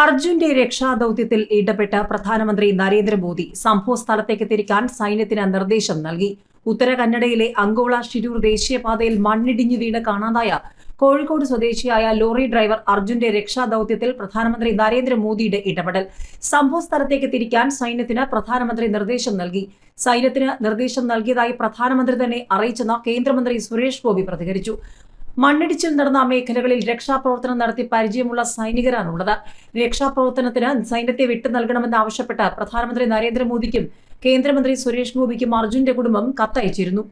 അർജുന്റെ രക്ഷാദൌത്യത്തിൽ ഇടപെട്ട പ്രധാനമന്ത്രി നരേന്ദ്രമോദി സംഭവ സ്ഥലത്തേക്ക് തിരിക്കാൻ സൈന്യത്തിന് നിർദ്ദേശം നൽകി. ഉത്തര കന്നഡയിലെ അങ്കോള ഷിരൂർ ദേശീയപാതയിൽ മണ്ണിടിഞ്ഞു വീണ് കാണാതായ കോഴിക്കോട് സ്വദേശിയായ ലോറി ഡ്രൈവർ അർജുന്റെ രക്ഷാദൌത്യത്തിൽ പ്രധാനമന്ത്രി നരേന്ദ്രമോദിയുടെ ഇടപെടൽ. സംഭവ സ്ഥലത്തേക്ക് തിരിക്കാൻ സൈന്യത്തിന് പ്രധാനമന്ത്രി നിർദ്ദേശം നൽകി. സൈന്യത്തിന് നിർദ്ദേശം നൽകിയതായി പ്രധാനമന്ത്രി തന്നെ അറിയിച്ചെന്ന് കേന്ദ്രമന്ത്രി സുരേഷ് ഗോപി പ്രതികരിച്ചു. മണ്ണിടിച്ചിൽ നടന്ന മേഖലകളിൽ രക്ഷാപ്രവർത്തനം നടത്തി പരിചയമുള്ള സൈനികരാണുള്ളത്. രക്ഷാപ്രവർത്തനത്തിന് സൈന്യത്തെ വിട്ടു നൽകണമെന്ന് ആവശ്യപ്പെട്ട് പ്രധാനമന്ത്രി നരേന്ദ്രമോദിക്കും കേന്ദ്രമന്ത്രി സുരേഷ് ഗോപിക്കും അർജുന്റെ കുടുംബം കത്തയച്ചിരുന്നു.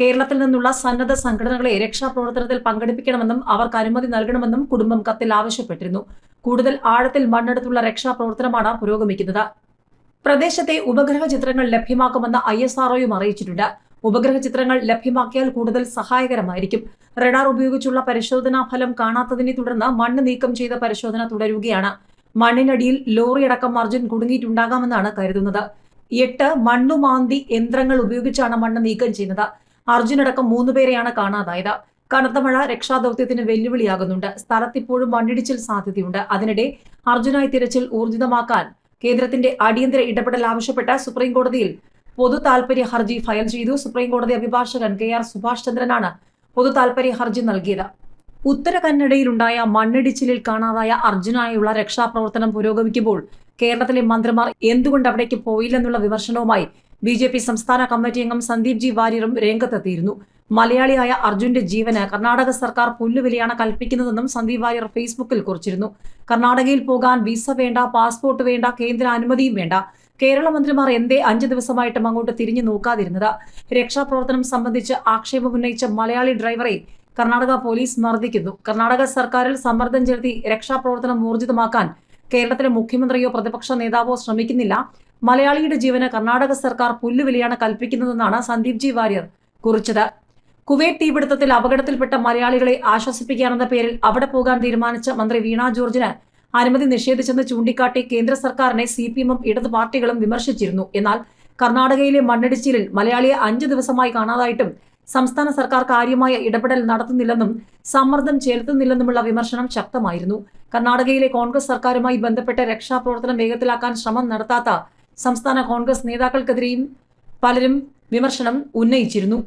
കേരളത്തിൽ നിന്നുള്ള സന്നദ്ധ സംഘടനകളെ രക്ഷാപ്രവർത്തനത്തിൽ പങ്കെടുപ്പിക്കണമെന്നും അവർക്ക് അനുമതി നൽകണമെന്നും കുടുംബം കത്തിൽ ആവശ്യപ്പെട്ടിരുന്നു. കൂടുതൽ ആഴത്തിൽ മണ്ണെടുത്തുള്ള രക്ഷാപ്രവർത്തനമാണ് പുരോഗമിക്കുന്നത്. പ്രദേശത്തെ ഉപഗ്രഹ ചിത്രങ്ങൾ ലഭ്യമാക്കുമെന്ന് ഐ എസ് ആർഒയും അറിയിച്ചിട്ടുണ്ട്. ഉപഗ്രഹ ചിത്രങ്ങൾ ലഭ്യമാക്കിയാൽ കൂടുതൽ സഹായകരമായിരിക്കും. റഡാർ ഉപയോഗിച്ചുള്ള പരിശോധനാ ഫലം കാണാത്തതിനെ തുടർന്ന് മണ്ണ് നീക്കം ചെയ്ത പരിശോധന തുടരുകയാണ്. മണ്ണിനടിയിൽ ലോറിയടക്കം മർജിൻ കുടുങ്ങിയിട്ടുണ്ടാകാമെന്നാണ് കരുതുന്നത്. എട്ട് മണ്ണുമാന്തി യന്ത്രങ്ങൾ ഉപയോഗിച്ചാണ് മണ്ണ് നീക്കം ചെയ്യുന്നത്. അർജുനടക്കം മൂന്നുപേരെയാണ് കാണാതായത്. കനത്ത മഴ രക്ഷാദൌത്യത്തിന് വെല്ലുവിളിയാകുന്നുണ്ട്. സ്ഥലത്തിപ്പോഴും മണ്ണിടിച്ചിൽ സാധ്യതയുണ്ട്. അതിനിടെ അർജുനായി തിരച്ചിൽ ഊർജിതമാക്കാൻ കേന്ദ്രത്തിന്റെ അടിയന്തര ഇടപെടൽ ആവശ്യപ്പെട്ട് സുപ്രീം കോടതിയിൽ പൊതു താൽപര്യ ഹർജി ഫയൽ ചെയ്തു. സുപ്രീം കോടതി അഭിഭാഷകൻ കെ ആർ സുഭാഷ് ചന്ദ്രനാണ് പൊതു താൽപര്യ ഹർജി നൽകിയത്. ഉത്തര കന്നഡയിലുണ്ടായ മണ്ണിടിച്ചിലിൽ കാണാതായ അർജുനായുള്ള രക്ഷാപ്രവർത്തനം പുരോഗമിക്കുമ്പോൾ കേരളത്തിലെ മന്ത്രിമാർ എന്തുകൊണ്ട് അവിടേക്ക് പോയില്ലെന്നുള്ള വിമർശനവുമായി ബി ജെ പി സംസ്ഥാന കമ്മിറ്റി അംഗം സന്ദീപ് ജി വാര്യറും രംഗത്തെത്തിയിരുന്നു. മലയാളിയായ അർജുന്റെ ജീവന് കർണാടക സർക്കാർ പുല്ലുവിലയാണ് കൽപ്പിക്കുന്നതെന്നും സന്ദീപ് വാര്യർ ഫേസ്ബുക്കിൽ കുറിച്ചിരുന്നു. കർണാടകയിൽ പോകാൻ വിസ വേണ്ട പാസ്പോർട്ട് വേണ്ട കേന്ദ്ര അനുമതിയും വേണ്ട. കേരള മന്ത്രിമാർ എന്തേ അഞ്ചു ദിവസമായിട്ടും അങ്ങോട്ട് തിരിഞ്ഞു നോക്കാതിരുന്നത്? രക്ഷാപ്രവർത്തനം സംബന്ധിച്ച് ആക്ഷേപമുന്നയിച്ച മലയാളി ഡ്രൈവറെ കർണാടക പോലീസ് മർദ്ദിക്കുന്നു. കർണാടക സർക്കാരിൽ സമ്മർദ്ദം ചെലുത്തി രക്ഷാപ്രവർത്തനം ഊർജിതമാക്കാൻ കേരളത്തിലെ മുഖ്യമന്ത്രിയോ പ്രതിപക്ഷ നേതാവോ ശ്രമിക്കുന്നില്ല. മലയാളിയുടെ ജീവന് കർണാടക സർക്കാർ പുല്ലുവിലയാണ് കൽപ്പിക്കുന്നതെന്നാണ് സന്ദീപ് ജി വാര്യർ കുറിച്ചത്. കുവൈറ്റ് തീപിടുത്തത്തിൽ അപകടത്തിൽപ്പെട്ട മലയാളികളെ ആശ്വസിപ്പിക്കാനെന്ന പേരിൽ അവിടെ പോകാൻ തീരുമാനിച്ച മന്ത്രി വീണ ജോർജിന് അനുമതി നിഷേധിച്ചെന്ന് ചൂണ്ടിക്കാട്ടി കേന്ദ്ര സർക്കാരിനെ സി പി എമ്മും ഇടതു പാർട്ടികളും വിമർശിച്ചിരുന്നു. എന്നാൽ കർണാടകയിലെ മണ്ണിടിച്ചിലിൽ മലയാളിയെ അഞ്ചു ദിവസമായി കാണാതായിട്ടും സംസ്ഥാന സർക്കാർ കാര്യമായ ഇടപെടൽ നടത്തുന്നില്ലെന്നും സമ്മർദ്ദം ചെലുത്തുന്നില്ലെന്നുമുള്ള വിമർശനം ശക്തമായിരുന്നു. കർണാടകയിലെ കോൺഗ്രസ് സർക്കാരുമായി ബന്ധപ്പെട്ട രക്ഷാപ്രവർത്തനം വേഗത്തിലാക്കാൻ ശ്രമം നടത്താത്ത സംസ്ഥാന കോൺഗ്രസ് നേതാക്കൾക്കെതിരെയും പലരും വിമർശനം ഉന്നയിച്ചിരുന്നു.